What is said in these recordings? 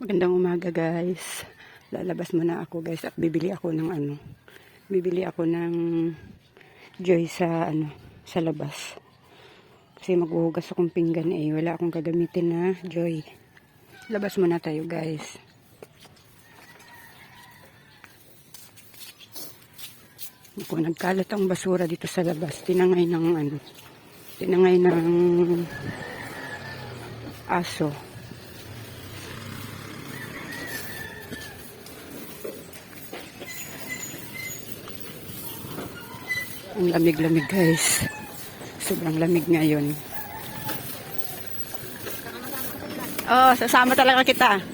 Magandang umaga guys. Lalabas muna ako guys at bibili ako ng ano. Bibili ako ng joy sa ano sa labas. Kasi maghuhugas akong pinggan eh. Wala akong gagamitin na joy. Labas muna tayo guys. Ako, nagkalat ang basura dito sa labas. Tinangay ng ano. Tinangay ng aso. Ang lamig-lamig guys. Sobrang lamig ngayon. Oh, sasama talaga kita.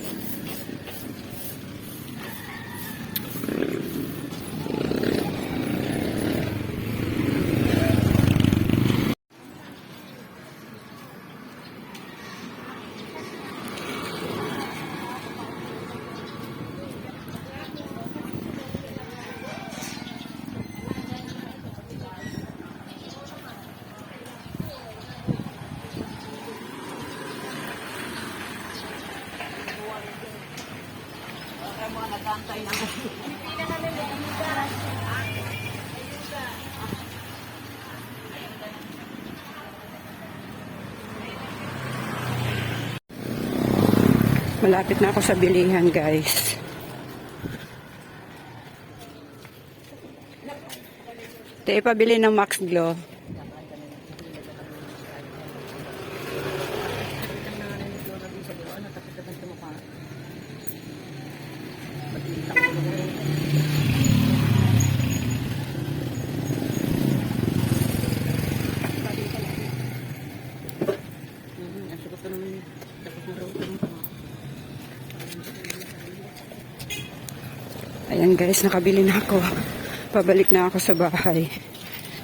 Malapit na ako sa bilihan guys. Tayo pabili ng Max Glow. Ayan guys, nakabili na ako. Pabalik na ako sa bahay.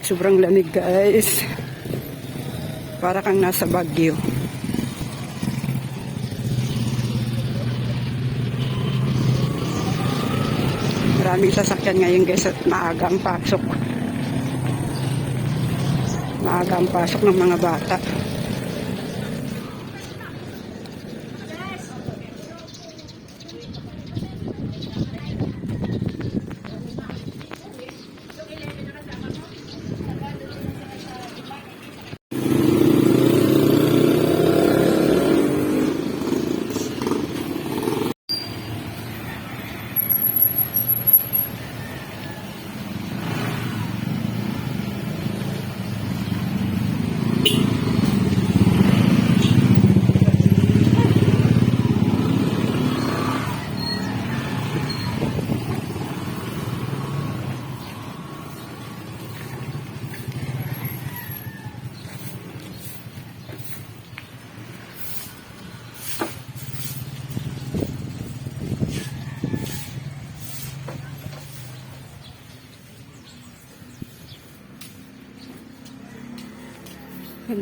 Sobrang lamig guys. Para kang nasa Baguio. Maraming sasakyan ngayon guys at maaga ang pasok. Maaga ang pasok ng mga bata.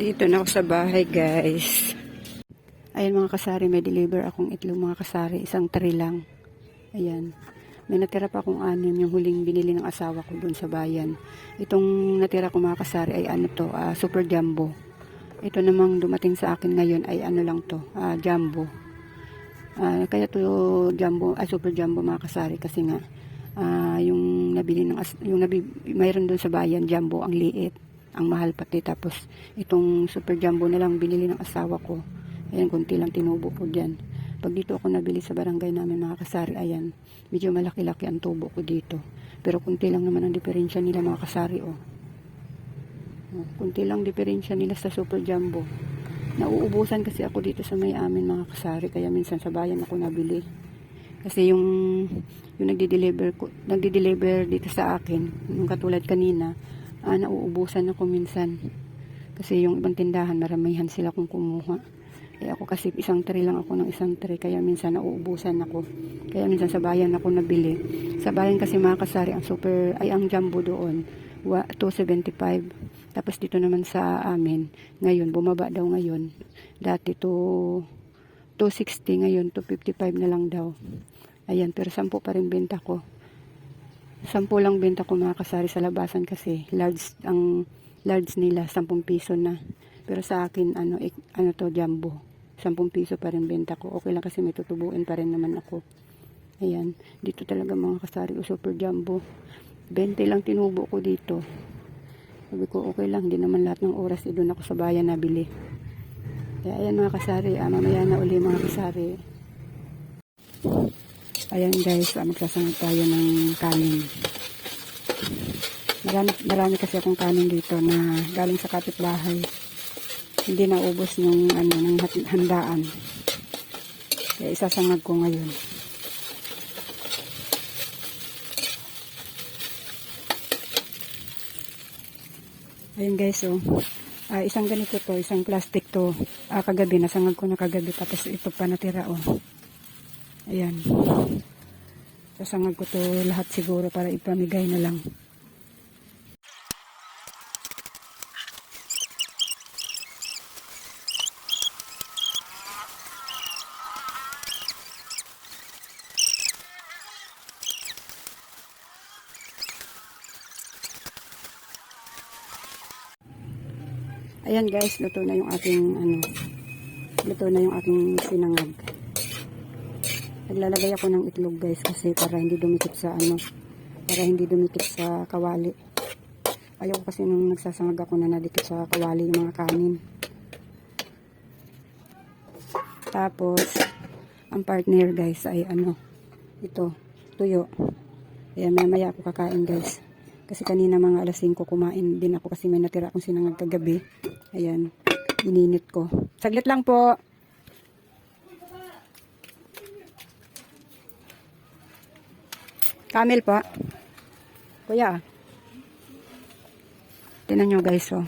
Nandito na ako sa bahay, guys. Ayan mga kasari, may deliver akong itlog mga kasari. Isang tray lang. Ayan. May natira pa akong anim yung huling binili ng asawa ko doon sa bayan. Itong natira ko mga kasari ay ano to, ah, super jumbo. Ito namang dumating sa akin ngayon ay ano lang to, ah, jumbo. Ah, kaya to jumbo, ah, super jumbo mga kasari kasi nga ah, yung nabili ng as- yung nabi, mayroon doon sa bayan jumbo ang liit ang mahal pati tapos itong super jumbo na lang binili ng asawa ko. Ayan kunti lang tinubo ko dyan. Pag dito ako nabili sa barangay namin mga kasari ayan medyo malaki-laki ang tubo ko dito. Pero kunti lang naman ang diferensya nila mga kasari oh. oh kunti lang diferensya nila sa super jumbo. Nauubusan kasi ako dito sa may amin mga kasari kaya minsan sa bayan ako nabili. Kasi yung yung nagdi-deliver ko nagdi-deliver dito sa akin yung katulad kanina ah, nauubusan ako minsan. Kasi yung ibang tindahan, maramihan sila kung kumuha. Eh ako kasi isang tray lang ako ng isang tray, kaya minsan nauubusan ako. Kaya minsan sa bayan ako nabili. Sa bayan kasi mga kasari, ang super, ay ang jumbo doon, wa, 275. Tapos dito naman sa amin, ngayon, bumaba daw ngayon. Dati to 260, ngayon 255 na lang daw. Ayan, pero 10 pa rin benta ko. Sampu lang benta ko mga kasari sa labasan kasi large ang large nila 10 piso na. Pero sa akin ano ik, ano to jumbo 10 piso pa rin benta ko. Okay lang kasi may tutubuin pa rin naman ako. Ayan. Dito talaga mga kasari o super jumbo. 20 lang tinubo ko dito. Sabi ko okay lang. Hindi naman lahat ng oras eh, doon ako sa bayan nabili. Kaya ayan mga kasari. Ah, mamaya na uli mga kasari. Ayan guys. Ah, magsasangag tayo ng kanin. Marami, marami kasi akong kanin dito na galing sa kapitbahay. Hindi na ubos nung ano, ng handaan. Kaya isasangag ko ngayon. Ayun guys, oh. Ah, isang ganito to, isang plastic to. Ah, kagabi, nasangag ko na kagabi. Tapos ito pa natira, oh. Ayan. Sasangag ko to lahat siguro para ipamigay na lang. Ayan guys, luto na yung aking ano, luto na yung aking sinangag. Naglalagay ako ng itlog guys kasi para hindi dumikit sa ano, para hindi dumikit sa kawali. Ayoko kasi nung nagsasangag ako na nadikit sa kawali yung mga kanin. Tapos, ang partner guys ay ano, ito, tuyo. Ayan, mamaya ako kakain guys. Kasi kanina mga alas 5 kumain din ako kasi may natira akong sinangag kagabi. Ayan, ininit ko. Saglit lang po. Camel po. Kuya. Tinan nyo guys, oh.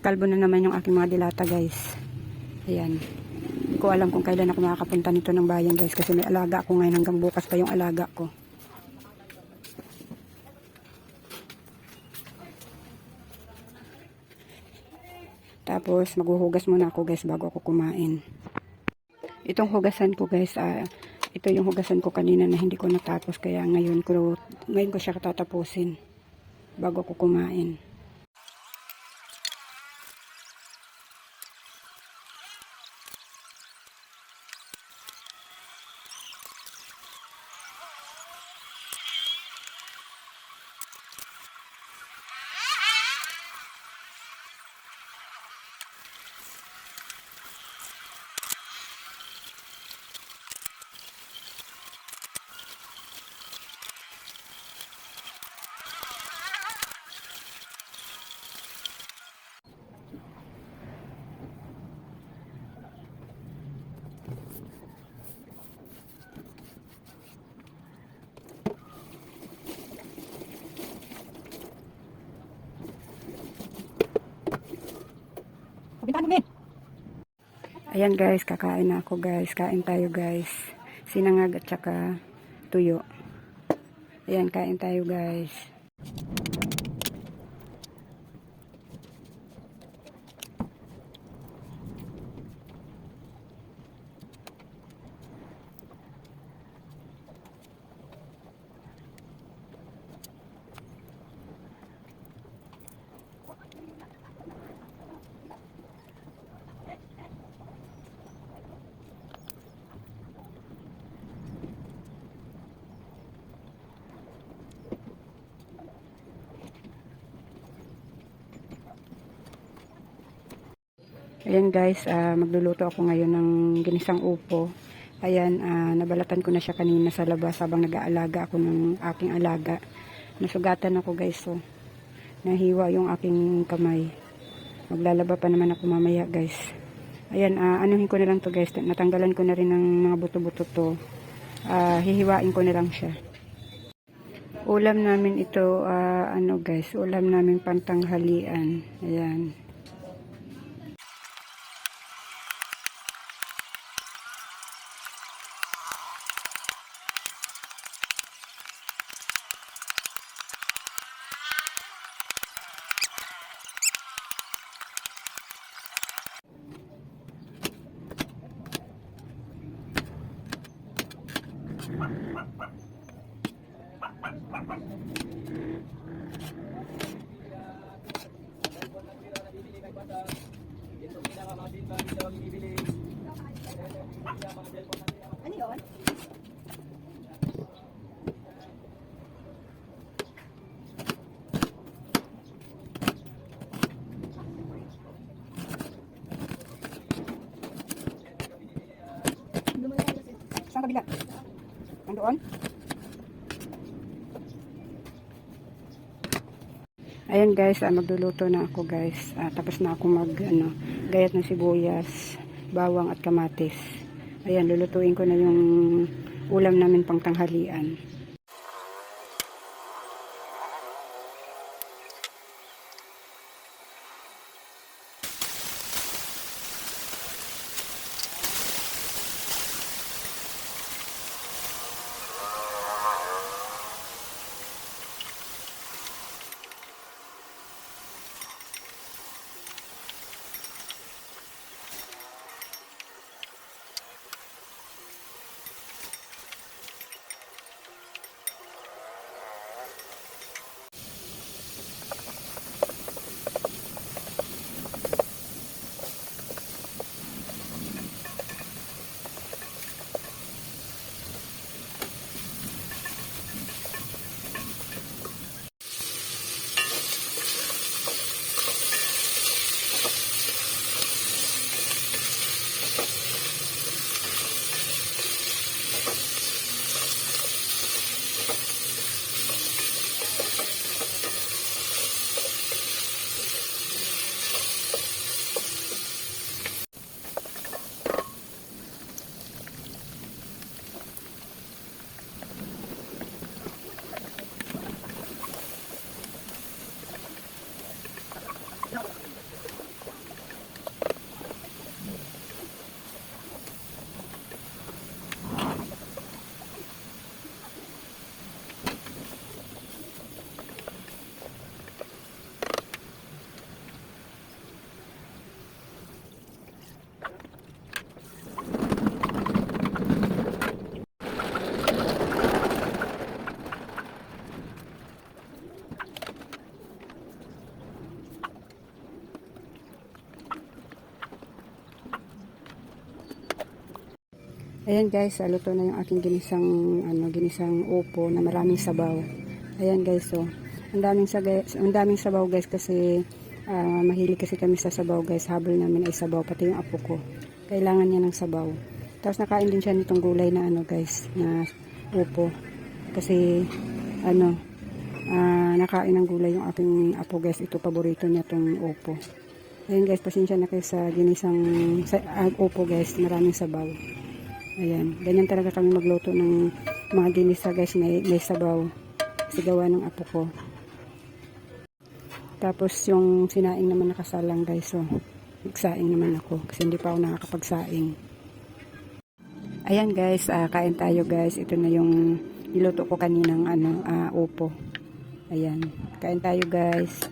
Kalbo na naman yung aking mga dilata guys. Ayan. Hindi ko alam kung kailan ako makakapunta nito ng bayan guys kasi may alaga ako ngayon hanggang bukas pa yung alaga ko. Tapos maghuhugas muna ako guys bago ako kumain. Itong hugasan ko guys, ah, ito yung hugasan ko kanina na hindi ko natapos kaya ngayon ko ngayon ko siya tatapusin bago ako kumain. Ayan guys, kakain na ako guys. Kain tayo guys. Sinangag at saka tuyo. Ayan, kain tayo guys. Ayan guys, ah, magluluto ako ngayon ng ginisang upo. Ayan, ah, nabalatan ko na siya kanina sa labas habang nag-aalaga ako ng aking alaga. Nasugatan ako guys, so nahiwa yung aking kamay. Maglalaba pa naman ako mamaya guys. Ayan, ah, anuhin ko na lang to guys. Natanggalan ko na rin ng mga buto-buto to. Ah, hihiwain ko na lang siya. Ulam namin ito, ah, ano guys, ulam namin pantanghalian. Ayan. Ano yun? Saan kabila? Nandoon? Ayan guys, ah, magluluto na ako guys. Ah, tapos na ako mag ano, gayat ng sibuyas, bawang at kamatis. Ayan, lulutuin ko na yung ulam namin pang tanghalian. Ayan guys, ah, luto na yung aking ginisang ano, ginisang upo na maraming sabaw. Ayan guys, so ang daming saga, ang daming sabaw guys kasi ah, mahilig kasi kami sa sabaw guys. Habol namin ay sabaw pati yung apo ko. Kailangan niya ng sabaw. Tapos nakain din siya nitong gulay na ano guys, na upo. Kasi ano, ah, nakain ng gulay yung aking apo guys. Ito paborito niya tong upo. Ayan guys, pasensya na kayo sa ginisang sa, ah, upo guys. Maraming sabaw. Ayan, ganyan talaga kami magluto ng mga ginisa guys, may, may sabaw. Sigawa ng apo ko. Tapos yung sinaing naman nakasalang guys, so nagsaing naman ako kasi hindi pa ako nakakapagsaing. Ayan guys, ah, kain tayo guys. Ito na yung niluto ko kaninang ano, ah, upo. Ayan, kain tayo guys.